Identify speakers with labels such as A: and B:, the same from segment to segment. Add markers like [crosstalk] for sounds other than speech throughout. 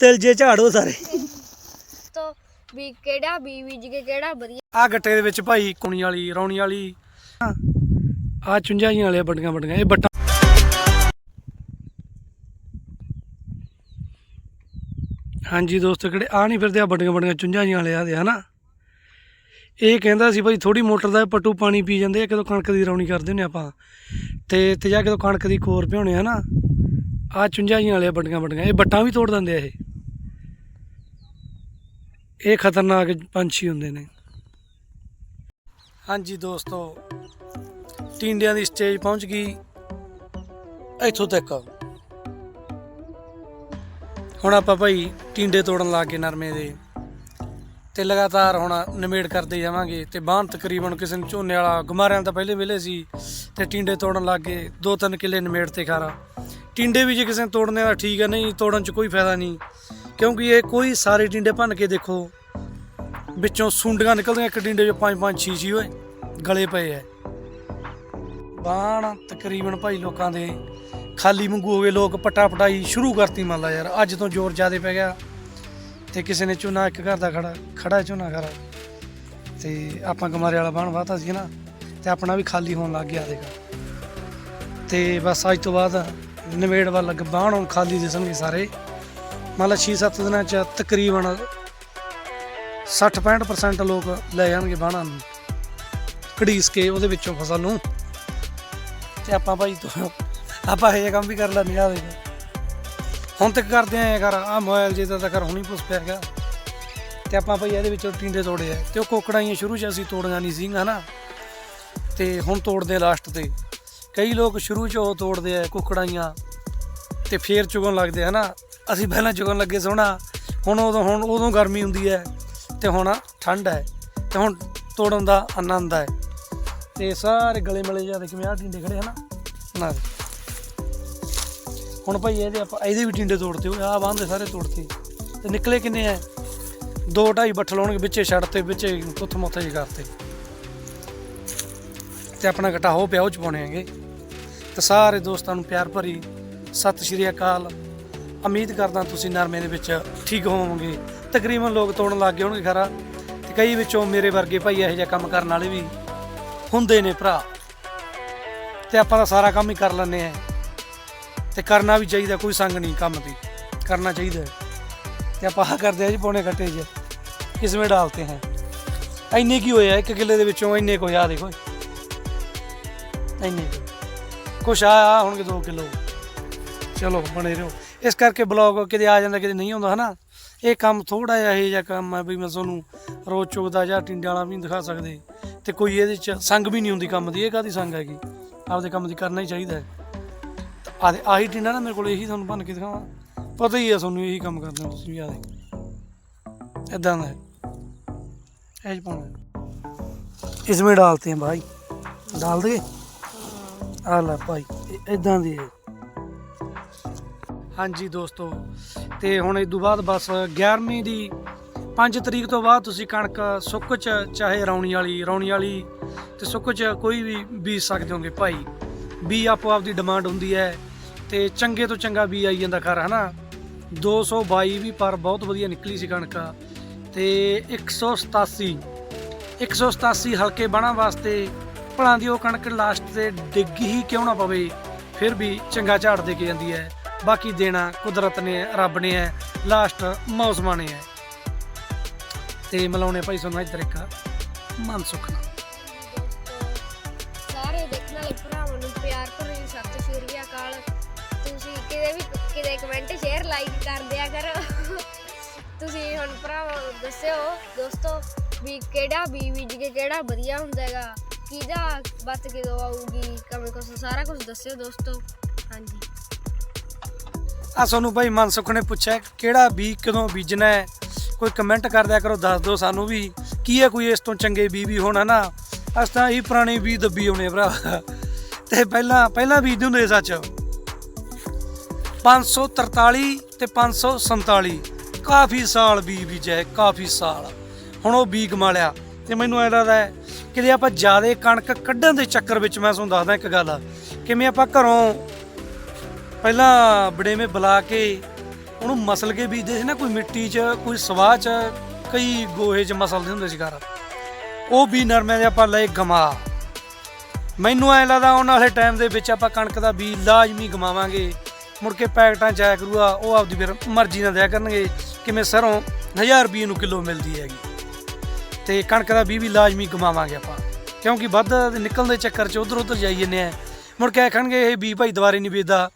A: ਤਿਲ ਜੇ ਝਾੜੋ ਸਾਰੇ।
B: ਤੋਂ ਵੀ ਕਿਹੜਾ ਬੀ ਬੀਜ ਕੇ ਕਿਹੜਾ ਵਧੀਆ।
A: ਆ ਗੱਟੇ ਦੇ ਵਿੱਚ ਭਾਈ ਕੁਣੀ ਵਾਲੀ ਰੌਣੀ ਵਾਲੀ। ਆ ਚੁੰਝਾਂ ਜਿਹੀਆਂ ਵਾਲੇ ਵੱਡੀਆਂ ਵੱਡੀਆਂ ਇਹ ਬੱਟਾ ਹਾਂਜੀ ਦੋਸਤੋ ਕਿਹੜੇ ਆ ਨਹੀਂ ਫਿਰਦੇ ਆ ਵੱਡੀਆਂ ਵੱਡੀਆਂ ਚੁੰਝਾਂ ਜਿਹੀਆਂ ਵਾਲੇ ਆ ਦੇ ਹਨਾ? ਇਹ ਕਹਿੰਦਾ ਸੀ ਭਾਈ ਥੋੜੀ ਮੋਟਰ ਦਾ ਪੱਟੂ ਪਾਣੀ ਪੀ ਜਾਂਦੇ ਆ ਕਦੋਂ ਕਣਕ ਦੀ ਰੌਣੀ ਕਰਦੇ ਹੁੰਦੇ ਆਪਾਂ। ਤੇ ਤੇ ਜਾ ਕੇ ਕਣਕ ਦੀ ਕੋਰ ਭਿਉਣੇ ਹਨਾ? ਆ ਚੁੰਝਾਂ ਜਿਹੀਆਂ ਵਾਲੇ ਵੱਡੀਆਂ ਵੱਡੀਆਂ ਇਹ ਬੱਟਾਂ ਵੀ ਤੋੜ ਦਿੰਦੇ ਆ ਇਹ। ਇਹ ਖਤਰਨਾਕ ਪੰਛੀ ਹੁੰਦੇ ਨੇ। ਹਾਂਜੀ ਦੋਸਤੋ, ਟਿੰਡਿਆਂ ਦੀ ਸਟੇਜ ਪਹੁੰਚ ਗਈ। ਇੱਥੋਂ ਤੱਕ। ਹੁਣ ਆਪਾਂ ਭਾਈ ਟਿੰਡੇ ਤੋੜਨ ਲੱਗ ਗਏ ਨਰਮੇ ਦੇ। ਤੇ ਲਗਾਤਾਰ ਹੁਣ ਨਿਮੇੜ ਕਰਦੇ ਜਾਵਾਂਗੇ ਤੇ ਬਾਹਨ ਤਕਰੀਬਨ ਕਿਸੇ ਨੂੰ ਝੋਨੇ ਵਾਲਾ ਗੁਮਾਰਿਆਂ ਤਾਂ ਪਹਿਲੇ ਵੇਲੇ ਸੀ ਤੇ ਟਿੰਡੇ ਤੋੜਨ ਲੱਗ ਗਏ, ਦੋ ਤਿੰਨ ਕਿੱਲੇ ਨਿਮੇੜ ਤੇ ਖਾਰਾ। ਟਿੰਡੇ ਵੀ ਜੇ ਕਿਸੇ ਨੇ ਤੋੜਨੇ ਦਾ ਠੀਕ ਹੈ ਨਹੀਂ ਤੋੜਨ ਚ ਕੋਈ ਫਾਇਦਾ ਨਹੀਂ। ਕਿਉਂਕਿ ਇਹ ਕੋਈ ਸਾਰੇ ਡਿੰਡੇ ਭੰਨ ਕੇ ਦੇਖੋ, ਵਿੱਚੋਂ ਸੁੰਡੀਆਂ ਨਿਕਲਦੀਆਂ, ਇੱਕ ਡਿੰਡੇ 'ਚੋਂ ਪੰਜ ਪੰਜ, ਛੇ ਛੇ, ਓਏ, ਗਲੇ ਪਏ ਐ। ਬਾਣ ਤਕਰੀਬਨ ਭਾਈ ਲੋਕਾਂ ਦੇ ਖਾਲੀ ਮੰਗੂ ਹੋ ਗਏ, ਲੋਕ ਪਟਾ ਪਟਾਈ ਸ਼ੁਰੂ ਕਰਤੀ ਮੰਨ ਲਾ ਯਾਰ, ਅੱਜ ਤੋਂ ਜ਼ੋਰ ਜ਼ਿਆਦਾ ਪੈ ਗਿਆ। ਤੇ ਕਿਸੇ ਨੇ ਝੋਨਾ ਇੱਕ ਘਰ ਦਾ ਖੜਾ ਖੜਾ ਝੋਨਾ ਖੜਾ ਤੇ ਆਪਾਂ ਗਮਾਰੇ ਵਾਲਾ ਬਾਣ ਵਾਤਾ ਸੀ ਨਾ, ਤੇ ਆਪਣਾ ਵੀ ਖਾਲੀ ਹੋਣ ਲੱਗ ਗਿਆ ਦੇਖਾ। ਤੇ ਬਸ ਅੱਜ ਤੋਂ ਬਾਅਦ ਨਵੇੜ ਵੱਲ ਲੱਗ, ਬਾਣ ਹੁਣ ਖਾਲੀ ਦਿਸਣਗੇ ਸਾਰੇ। ਮੰਨ ਲਾ 6-7 ਦਿਨਾਂ ਚ ਤਕਰੀਬਨ 60-65% ਲੋਕ ਲੈ ਜਾਣਗੇ ਬਾਣਾ ਨੂੰ, ਘੜੀਸ ਕੇ ਉਹਦੇ ਵਿੱਚੋਂ ਫਸਲ ਨੂੰ। ਤੇ ਆਪਾਂ ਭਾਈ ਤੋਂ, ਆਪਾਂ ਇਹ ਕੰਮ ਵੀ ਕਰ ਲੈਂਦੇ ਆ ਦੇਖ ਹੁਣ ਤੱਕ ਕਰਦੇ ਆਂ ਯਾਰ ਆ ਮੋਬਾਈਲ ਜੇ ਤਾਂ ਕਰ ਹੁਣੀ ਪੁੱਛ ਪਿਆ ਗਿਆ ਤੇ ਆਪਾਂ ਭਾਈ ਇਹਦੇ ਵਿੱਚੋਂ ਟਿੰਡੇ ਤੋੜੇ ਆ। ਤੇ ਉਹ ਕੋਕੜਾਈਆਂ ਸ਼ੁਰੂ 'ਚ ਅਸੀਂ ਤੋੜੀਆਂ ਨਹੀਂ ਸੀਗੀਆਂ ਹਨਾ। ਤੇ ਹੁਣ ਤੋੜਦੇ ਲਾਸਟ ਤੇ। ਕਈ ਲੋਕ ਸ਼ੁਰੂ 'ਚ ਉਹ ਤੋੜਦੇ ਆ ਕੁਕੜਾਈਆਂ। ਤੇ ਫੇਰ ਚੁਗਣ ਲੱਗਦੇ ਆ ਹਨਾ। ਅਸੀਂ ਪਹਿਲਾਂ ਚੁਗਣ ਲੱਗੇ ਸੋਹਣਾ, ਹੁਣ ਉਦੋਂ ਹੁਣ ਉਦੋਂ ਗਰਮੀ ਹੁੰਦੀ ਹੈ ਤੇ ਹੁਣ ਠੰਡ ਹੈ ਤੇ ਹੁਣ ਤੋੜਨ ਦਾ ਆਨੰਦ ਹੈ। ਤੇ ਸਾਰੇ ਗਲੇ ਮਲੇ ਜ਼ਿਆਦਾ ਕਿਵੇਂ ਆ ਟਿੰਡੇ ਖੜੇ ਹਨਾ ਨਾ। ਹੁਣ ਭਾਈ ਇਹਦੇ ਆਪਾਂ ਇਹਦੇ ਵੀ ਟਿੰਡੇ ਤੋੜਤੇ ਹੋਏ ਆ ਬੰਦੇ ਸਾਰੇ ਤੋੜਤੇ। ਤੇ ਨਿਕਲੇ ਕਿੰਨੇ ਆ? ਦੋ ਢਾਈ ਬੱਠਲ ਹੋਣਗੇ ਵਿੱਚੇ ਛੱਡਤੇ ਵਿੱਚੇ ਕੁੱਥ ਮੋਥੇ ਜਿਹੇ ਕਰਤੇ। ਤੇ ਆਪਣਾ ਘਟਾ ਹੋ ਪਿਆ ਉਹ ਚ ਪਾਉਣੇ ਹੈਗੇ। ਤੇ ਸਾਰੇ ਦੋਸਤਾਂ ਨੂੰ ਪਿਆਰ ਭਰੀ ਸਤਿ ਸ਼੍ਰੀ ਅਕਾਲ। ਉਮੀਦ ਕਰਦਾ ਤੁਸੀਂ ਨਰਮੇ ਦੇ ਵਿੱਚ ਠੀਕ ਹੋਵੋਗੇ। ਤਕਰੀਬਨ ਲੋਕ ਤੋੜਨ ਲੱਗ ਗਏ ਹੋਣਗੇ ਖਰਾ। ਤੇ ਕਈ ਵਿੱਚੋਂ ਮੇਰੇ ਵਰਗੇ ਭਾਈ ਇਹੋ ਜਿਹਾ ਕੰਮ ਕਰਨ ਵਾਲੇ ਵੀ ਹੁੰਦੇ ਨੇ ਭਰਾ। ਤੇ ਆਪਾਂ ਤਾਂ ਸਾਰਾ ਕੰਮ ਹੀ ਕਰ ਲੈਂਦੇ ਆ ਤੇ ਕਰਨਾ ਵੀ ਚਾਹੀਦਾ, ਕੋਈ ਸੰਗ ਨਹੀਂ ਕੰਮ ਦੀ। ਕਰਨਾ ਚਾਹੀਦਾ ਹੈ। ਤੇ ਆਪਾਂ ਆਹ ਕਰਦੇ ਆ ਜੀ ਪੌਣੇ ਘੱਟੇ 'ਚ ਕਿਸਵੇਂ ਡਾਲਤੇ ਹੈ। ਇੰਨੇ ਕੀ ਹੋਇਆ, ਇੱਕ ਕਿੱਲੇ ਦੇ ਵਿੱਚੋਂ ਇੰਨੇ ਕੋ ਆ ਦੇਖੋ। ਇੰਨੇ ਕੁ। ਕੁਛ ਆ ਆ ਹੋਣਗੇ 2 ਕਿਲੋ। ਚਲੋ, ਬਣੇ ਰਹੋ। ਇਸ ਕਰਕੇ ਬਲੌਗ ਕਿਤੇ ਆ ਜਾਂਦਾ ਕਿਤੇ ਨਹੀਂ ਆਉਂਦਾ ਹਨਾ ਇਹ ਕੰਮ ਥੋੜਾ ਜਿਹਾ ਇਹ ਜਿਹਾ ਕੰਮ ਹੈ ਵੀ ਮੈਂ ਤੁਹਾਨੂੰ ਰੋਜ਼ ਚੁਗਦਾ ਜਾਂ ਟਿੰਡੇ ਵਾਲਾ ਵੀ ਨਹੀਂ ਦਿਖਾ ਸਕਦੇ ਤੇ ਕੋਈ ਇਹਦੇ ਚ ਸੰਗ ਵੀ ਨਹੀਂ ਹੁੰਦੀ ਕੰਮ ਦੀ ਇਹ ਕਾਦੀ ਸੰਗ ਹੈਗੀ ਆਪਦੇ ਕੰਮ ਦੀ ਕਰਨਾ ਹੀ ਚਾਹੀਦਾ ਹੈ ਆ ਆਹੀ ਟਿੰਡਾ ਨਾ ਮੇਰੇ ਕੋਲ ਇਹੀ ਤੁਹਾਨੂੰ ਬਣ ਕੇ ਦਿਖਾਵਾਂ ਪਤਾ ਹੀ ਹੈ ਤੁਹਾਨੂੰ ਇਹੀ ਕੰਮ ਕਰਦੇ ਹੋ ਤੁਸੀਂ ਵੀ ਆ ਦੇ ਇਦਾਂ ਦਾ ਹੈ ਇਹ ਪਾਉਣਾ इसमें डालते हैं भाई डाल दे ਆ ਲੈ ਭਾਈ ਇਦਾਂ ਦੀ ਹੈ ਹਾਂਜੀ ਦੋਸਤੋ, ਤੇ ਹੁਣ ਇਸ ਤੋਂ ਬਾਅਦ ਬਸ 11ਵੀਂ ਦੀ 5 ਤਰੀਕ ਤੋਂ ਬਾਅਦ ਤੁਸੀਂ ਕਣਕ ਸੁੱਕ ਚ, ਚਾਹੇ ਰੌਣੀ ਵਾਲੀ ਰੌਣੀ ਵਾਲੀ ਤੇ ਸੁੱਕ ਚ ਕੋਈ ਵੀ ਬੀਜ ਸਕਦੇ ਹੋਗੇ ਭਾਈ। ਬੀ ਆਪੋ ਆਪ ਦੀ ਡਿਮਾਂਡ ਹੁੰਦੀ ਹੈ ਤੇ ਚੰਗੇ ਤੋਂ ਚੰਗਾ ਬੀ ਆਈ ਜਾਂਦਾ ਘਰ, ਹਨਾ? 222 ਵੀ ਪਰ ਬਹੁਤ ਵਧੀਆ ਨਿਕਲੀ ਸੀ ਕਣਕ ਤੇ 187 187 ਹਲਕੇ ਬਾਣਾ ਵਾਸਤੇ ਭਲਾਂ ਦੀ ਉਹ ਕਣਕ ਲਾਸਟ ਤੇ ਡਿੱਗ ਹੀ ਕਿਉਂ ਨਾ ਪਵੇ, ਫਿਰ ਵੀ ਚੰਗਾ ਝਾੜ ਦੇ ਕੇ ਜਾਂਦੀ ਹੈ। ਬਾਕੀ ਦੇਣਾ ਕੁਦਰਤ ਨੇ, ਰੱਬ ਨੇ ਹੈ ਲਾਸਟ ਮੌਸਮਾਂ ਨੇ ਹੈ। ਤੇ ਮਿਲਾਉਣੇ ਭਾਈ ਤੁਹਾਨੂੰ ਇੱਧਰ ਇੱਕ ਮਨ ਸੁਖਨਾ
B: ਸਾਰੇ ਦੇਖਣ ਵਾਲੇ ਭਰਾਵਾਂ ਨੂੰ ਪਿਆਰ ਭਰੀ ਸਤਿ ਸ਼੍ਰੀ ਅਕਾਲ। ਤੁਸੀਂ ਕਿਤੇ ਵੀ, ਕਿਤੇ ਕਮੈਂਟ ਸ਼ੇਅਰ ਲਾਈਕ ਕਰ ਦਿਆ ਕਰੋ। ਤੁਸੀਂ ਹੁਣ ਭਰਾਵਾਂ ਦੱਸਿਓ, ਦੋਸਤੋ, ਵੀ ਕਿਹੜਾ ਬੀ ਬੀਜ ਕੇ ਕਿਹੜਾ ਵਧੀਆ ਹੁੰਦਾ ਹੈਗਾ? ਕਿਹਦਾ ਬੱਤ ਕਿਦੋਂ ਆਊਗੀ? ਕਮੇ ਕੁਛ ਸਾਰਾ ਕੁਝ ਦੱਸਿਓ ਦੋਸਤੋ। ਹਾਂਜੀ।
A: ਆ ਤੁਹਾਨੂੰ ਭਾਈ ਮਨਸੁਖ ਨੇ ਪੁੱਛਿਆ ਕਿਹੜਾ ਬੀ ਕਦੋਂ ਬੀਜਣਾ ਹੈ? ਕੋਈ ਕਮੈਂਟ ਕਰ ਦਿਆ ਕਰੋ, ਦੱਸ ਦਿਓ ਸਾਨੂੰ ਵੀ ਕੀ ਹੈ ਕੋਈ ਇਸ ਤੋਂ ਚੰਗੇ ਬੀ ਵੀ ਹੋਣਾ ਨਾ। ਅਸ ਤਾਂ ਇਹ ਪੁਰਾਣੇ ਬੀ ਦੱਬੀ ਹੋਣੇ ਭਰਾ। ਤੇ ਪਹਿਲਾਂ ਪਹਿਲਾਂ ਬੀਜਦੇ ਹੁੰਦੇ ਸੀ ਸੱਚ। 543 ਤੇ 547 ਕਾਫੀ ਸਾਲ ਬੀ ਬੀਜਿਆ ਕਾਫੀ ਸਾਲ। ਹੁਣ ਉਹ ਬੀ ਕਮਾ ਲਿਆ ਤੇ ਮੈਨੂੰ ਐ ਲੱਗਦਾ ਹੈ ਕਿ ਜੇ ਆਪਾਂ ਜ਼ਿਆਦਾ ਕਣਕ ਕੱਢਣ ਦੇ ਚੱਕਰ ਵਿੱਚ ਮੈਂ ਤੁਹਾਨੂੰ ਦੱਸਦਾ ਇੱਕ ਗੱਲ। ਕਿਵੇਂ ਆਪਾਂ ਘਰੋਂ ਪਹਿਲਾਂ ਬੜੇਵੇਂ ਬੁਲਾ ਕੇ ਉਹਨੂੰ ਮਸਲ ਕੇ ਬੀਜਦੇ ਸੀ ਨਾ, ਕੋਈ ਮਿੱਟੀ 'ਚ, ਕੋਈ ਸਵਾਹ 'ਚ, ਕਈ ਗੋਹੇ 'ਚ ਮਸਲਦੇ ਹੁੰਦੇ ਸੀ ਘਰ। ਉਹ ਵੀ ਨਰਮੇ ਦੇ ਆਪਾਂ ਲਏ ਗਮਾ। ਮੈਨੂੰ ਐ ਲੱਗਦਾ ਉਹਨਾਂ ਵਾਲੇ ਟਾਈਮ ਦੇ ਵਿੱਚ ਆਪਾਂ ਕਣਕ ਦਾ ਬੀਜ ਲਾਜ਼ਮੀ ਗਮਾਵਾਂਗੇ ਮੁੜ ਕੇ ਪੈਕਟਾਂ 'ਚ ਆਇਆ ਕਰੂਗਾ, ਉਹ ਆਪਦੀ ਫਿਰ ਮਰਜ਼ੀ ਨਾਲ ਦਿਆ ਕਰਨਗੇ। ਕਿਵੇਂ ਸਰੋਂ 1000 ਰੁਪਏ ਨੂੰ ਕਿਲੋ ਮਿਲਦੀ ਹੈਗੀ। ਤੇ ਕਣਕ ਦਾ ਬੀਜ ਵੀ ਲਾਜ਼ਮੀ ਗਮਾਵਾਂਗੇ ਆਪਾਂ। ਕਿਉਂਕਿ ਵੱਧ ਨਿਕਲਣ ਦੇ ਚੱਕਰ 'ਚ ਉਧਰ ਉਧਰ ਜਾਈ ਜੰਨੇ ਆ। ਮੁੜ ਕੇ ਆਖਣਗੇ, ਇਹ ਬੀਜ ਭਾਈ ਦੁਬਾਰੇ ਨਹੀਂ ਬੀਜਦਾ।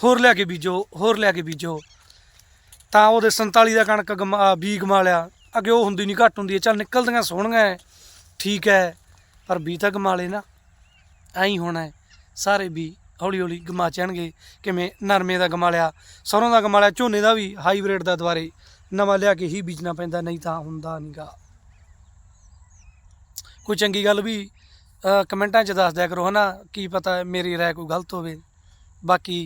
A: ਹੋਰ ਲਿਆ ਕੇ ਬੀਜੋ ਹੋਰ ਲਿਆ ਕੇ ਬੀਜੋ। ਤਾਂ ਉਹਦੇ 47 ਦਾ ਕਣਕ ਗਮਾ ਬੀਜ ਗਮਾ ਲਿਆ। ਅੱਗੇ ਉਹ ਹੁੰਦੀ ਨਹੀਂ ਘੱਟ ਹੁੰਦੀ ਹੈ। ਚੱਲ ਨਿਕਲਦੀਆਂ ਸੋਹਣੀਆਂ ਹੈ, ਠੀਕ ਹੈ ਪਰ ਬੀ ਤਾਂ ਗਮਾ ਲੈ ਨਾ। ਐਂ ਹੀ ਹੋਣਾ ਸਾਰੇ ਬੀ ਹੌਲੀ ਹੌਲੀ ਗਮਾ ਚਣਗੇ ਕਿਵੇਂ ਨਰਮੇ ਦਾ ਗਮਾ ਲਿਆ ਸਰੋਂ ਦਾ ਗਮਾ ਲਿਆ ਝੋਨੇ ਦਾ ਵੀ ਹਾਈਬ੍ਰਿਡ ਦਾ ਦੁਬਾਰੇ ਨਵਾਂ ਲਿਆ ਕੇ ਹੀ ਬੀਜਣਾ ਪੈਂਦਾ ਨਹੀਂ ਤਾਂ ਹੁੰਦਾ ਨਹੀਂਗਾ ਕੋਈ ਚੰਗੀ ਗੱਲ ਵੀ ਕਮੈਂਟਾਂ 'ਚ ਦੱਸ ਦਿਆ ਕਰੋ ਹਨਾ। ਕੀ ਪਤਾ ਮੇਰੀ ਰਾਏ ਕੋਈ ਗਲਤ ਹੋਵੇ। ਬਾਕੀ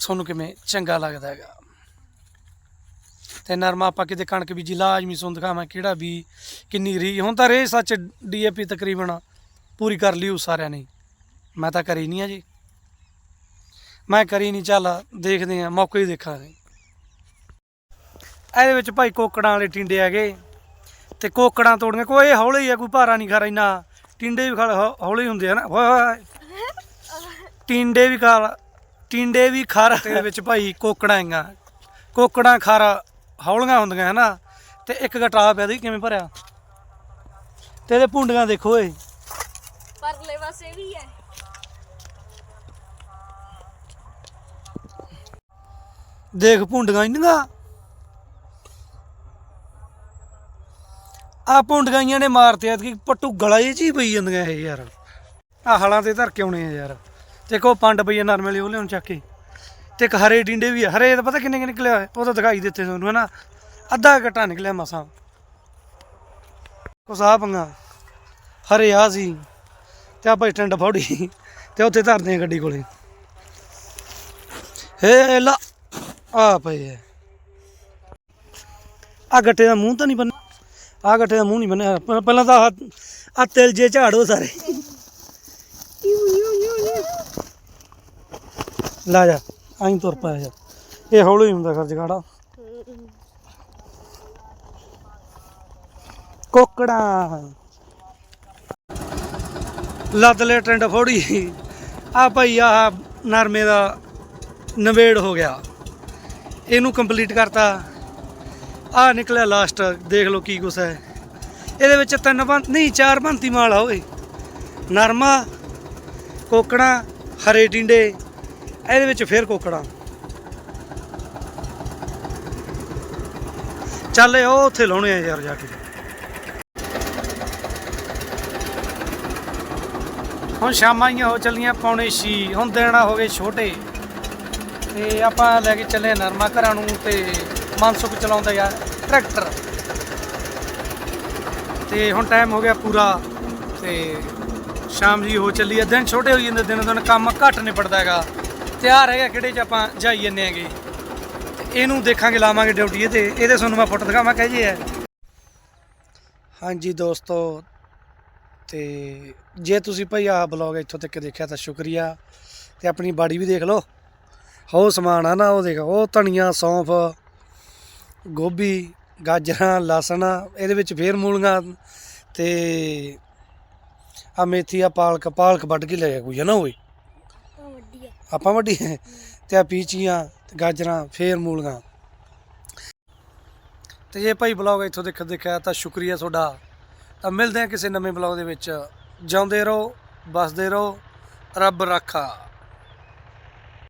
A: ਤੁਹਾਨੂੰ ਕਿਵੇਂ ਚੰਗਾ ਲੱਗਦਾ ਹੈਗਾ? ਤੇ ਨਰਮਾ ਆਪਾਂ ਕਿਤੇ ਕਣਕ ਬੀਜੀ ਲਾਜ਼ਮੀ ਸੁਣ ਦਿਖਾਵਾਂ ਕਿਹੜਾ ਵੀ ਕਿੰਨੀ ਰੀ ਹੁਣ ਤਾਂ ਰੇ ਸੱਚ ਡੀਏਪੀ ਤਕਰੀਬਨ ਪੂਰੀ ਕਰ ਲਈ ਉਹ ਸਾਰਿਆਂ ਨੇ। ਮੈਂ ਤਾਂ ਕਰੀ ਨਹੀਂ ਆ ਜੀ। ਮੈਂ ਕਰੀ ਨਹੀਂ ਚੱਲ ਦੇਖਦੇ ਆ ਮੌਕੇ ਹੀ ਦੇਖਾਂਗੇ। ਇਹਦੇ ਵਿੱਚ ਭਾਈ ਕੋਕੜਾਂ ਵਾਲੇ ਟਿੰਡੇ ਹੈਗੇ। ਤੇ ਕੋਕੜਾਂ ਤੋੜੀਆਂ ਕੋਈ ਹੌਲੇ ਹੀ ਆ ਕੋਈ ਭਾਰਾ ਨਹੀਂ ਖਰਾ ਇੰਨਾ। ਟਿੰਡੇ ਵੀ ਖਾ ਹੌਲੇ ਹੁੰਦੇ ਆ ਨਾ। ਓਏ ਹੋਏ। [laughs] ਟਿੰਡੇ ਵੀ ਖਾ ਟਿੰਡੇ ਵੀ ਖਰ। ਤੇ ਵਿੱਚ ਭਾਈ ਕੋਕੜਾਂ ਹੈਗਾ ਕੋਕੜਾਂ ਖਰ ਹੌਲੀਆਂ ਹੁੰਦੀਆਂ ਹਨਾ। ਤੇ ਇੱਕ ਗਟਾ ਪਿਆ ਦੀ ਕਿਵੇਂ ਭਰਿਆ? ਤੇ ਇਹਦੇ ਭੁੰਡੀਆਂ ਦੇਖੋ ਓਏ
B: ਪਰਲੇ ਪਾਸੇ ਵੀ ਹੈ।
A: ਦੇਖ ਭੁੰਡੀਆਂ ਇੰਨੀਆਂ। ਆ ਭੁੰਡੀਆਂ ਨੇ ਮਾਰਤੇ ਆ ਕਿ ਪੱਟੂ ਗਲਾ ਹੀ ਪਈ ਜਾਂਦੀਆਂ ਇਹ ਯਾਰ। ਆ ਹਲਾਂ ਤੇ ਧਰ ਕੇ ਆਉਣੇ ਆ ਯਾਰ। ਤੇ ਕੋ ਪੰਡ ਪਈ ਆ ਨਰਮੇ ਉਹ ਲਿਆਉਣ ਚੱਕ ਕੇ। ਤੇ ਇੱਕ ਹਰੇ ਡਿੰਡੇ ਵੀ ਆ। ਹਰੇ ਤਾਂ ਪਤਾ ਕਿੰਨੇ ਕਿ ਨਿਕਲਿਆ ਹੋਇਆ? ਉਹ ਤਾਂ ਦਿਖਾਈ ਦਿੱਤੇ ਤੁਹਾਨੂੰ, ਹਨਾ? ਅੱਧਾ ਘਟਾ ਨਿਕਲਿਆ ਮਸਾਂ। ਕੁਛ ਆ ਪੰਗਾ। ਹਰੇ ਆ ਸੀ। ਤੇ ਆ ਭਾਈ ਫੌੜੀ। ਤੇ ਉੱਥੇ ਧਰਦੇ ਆ ਗੱਡੀ ਕੋਲੇ। ਹੇ ਲਾ। ਆ ਪਏ ਐ ਆ ਗੱਟੇ ਦਾ ਮੂੰਹ ਤਾਂ ਨਹੀਂ ਬੰਨਿਆ ਆ ਗੱਟੇ ਦਾ ਮੂੰਹ ਨਹੀਂ ਬੰਨਿਆ ਪਹਿਲਾਂ- ਪਹਿਲਾਂ ਤਾਂ ਆ ਤਿਲ ਜੇ ਝਾੜੋ ਸਾਰੇ। ਲਾ ਜਾ ਆਈਂ ਤੁਰ ਪਿਆ ਜਾ। ਇਹ ਹੌਲੀ ਹੁੰਦਾ ਖਰਚ ਗਾੜਾ। ਕੋਕੜਾ। ਲੱਦ ਲੈ ਟਰੈਂਡ ਫੋੜੀ। ਆ ਭਾਈ, ਆ ਨਰਮੇ ਦਾ ਨਵੇੜ ਹੋ ਗਿਆ। ਇਹਨੂੰ ਕੰਪਲੀਟ ਕਰਤਾ। ਆ ਨਿਕਲਿਆ ਲਾਸਟ ਦੇਖ ਲਓ ਕੀ ਕੁਛ ਹੈ। ਇਹਦੇ ਵਿੱਚ ਤਿੰਨ ਬੰਦ, ਨਹੀਂ, ਚਾਰ ਬੰਤੀ ਮਾਲ ਆ ਓਏ। ਨਰਮਾ ਕੋਕੜਾ, ਹਰੇ ਟਿੰਡੇ, ਇਹਦੇ ਵਿੱਚ ਫਿਰ ਕੋਕੜਾ। ਚੱਲ ਉਹ ਉੱਥੇ ਲਾਉਣੇ ਆ ਯਾਰ ਜਾ ਕੇ। ਹੁਣ ਸ਼ਾਮਾਂ ਹੀ ਹੋ ਚੱਲੀਆਂ ਪੌਣੇ ਛੀ, ਹੁਣ ਦੇਣਾ ਹੋ ਗਏ ਛੋਟੇ। ਤੇ ਆਪਾਂ ਲੈ ਕੇ ਚੱਲੇ ਨਰਮਾ ਘਰਾਂ ਨੂੰ ਤੇ ਮਨਸੁਖ ਚਲਾਉਂਦਾ ਯਾਰ ਟਰੈਕਟਰ। ਤੇ ਹੁਣ ਟਾਈਮ ਹੋ ਗਿਆ ਪੂਰਾ ਤੇ ਸ਼ਾਮ ਜੀ ਹੋ ਚੱਲੀ ਆ, ਦਿਨ ਛੋਟੇ ਹੋ ਜਾਂਦੇ, ਦਿਨ ਦਿਨ ਕੰਮ ਘੱਟ ਨਿਬੜਦਾ ਹੈਗਾ। ਤਿਆਰ ਹੈਗਾ ਕਿਹੜੇ ਚ ਆਪਾਂ ਜਾਈ ਜੰਨੇ ਹੈਗੇ। ਤੇ ਇਹਨੂੰ ਦੇਖਾਂਗੇ, ਲਾਵਾਂਗੇ ਡਿਊਟੀ ਤੇ ਇਹਦੇ ਤੁਹਾਨੂੰ ਮੈਂ ਫੋਟੋ ਦਿਖਾਵਾਂ, ਕਹੇ ਜੀ ਹੈ ਹਾਂਜੀ ਦੋਸਤੋ, ਤੇ ਜੇ ਤੁਸੀਂ ਭਾਈ ਆਹ ਬਲੌਗ ਇੱਥੋਂ ਤੱਕ ਦੇਖਿਆ ਤਾਂ ਸ਼ੁਕਰੀਆ। ਤੇ ਆਪਣੀ ਬਾੜੀ ਵੀ ਦੇਖ ਲਓ। ਹੋ ਸਮਾਨ ਆ ਨਾ, ਉਹ ਦੇਖ, ਉਹ ਧਨੀਆ, ਸੌਂਫ, ਗੋਭੀ, ਗਾਜਰਾਂ, ਲਸਣ, ਇਹਦੇ ਵਿੱਚ ਫੇਰ ਮੂਲੀਆਂ ਤੇ ਆ ਮੇਥੀ ਆ ਪਾਲਕ ਪਾਲਕ ਵੱਢ ਕੇ ਲੈ ਗਿਆ ਕੋਈ ਨਾ ਓਏ? ਆਪਾਂ ਵੱਡੀ ਤੇ ਆ ਪੀਚੀਆਂ ਤੇ ਗਾਜਰਾਂ ਫੇਰ ਮੂਲੀਆਂ। ਤੇ ਜੇ ਭਾਈ ਬਲੌਗ ਇੱਥੋਂ ਦੇਖ ਦੇਖਿਆ ਤਾਂ ਸ਼ੁਕਰੀਆ ਤੁਹਾਡਾ। ਤਾਂ ਮਿਲਦੇ ਹਾਂ ਕਿਸੇ ਨਵੇਂ ਬਲੌਗ ਦੇ ਵਿੱਚ। ਜਿਉਂਦੇ ਰਹੋ ਬਸਦੇ ਰਹੋ ਰੱਬ ਰਾਖਾ।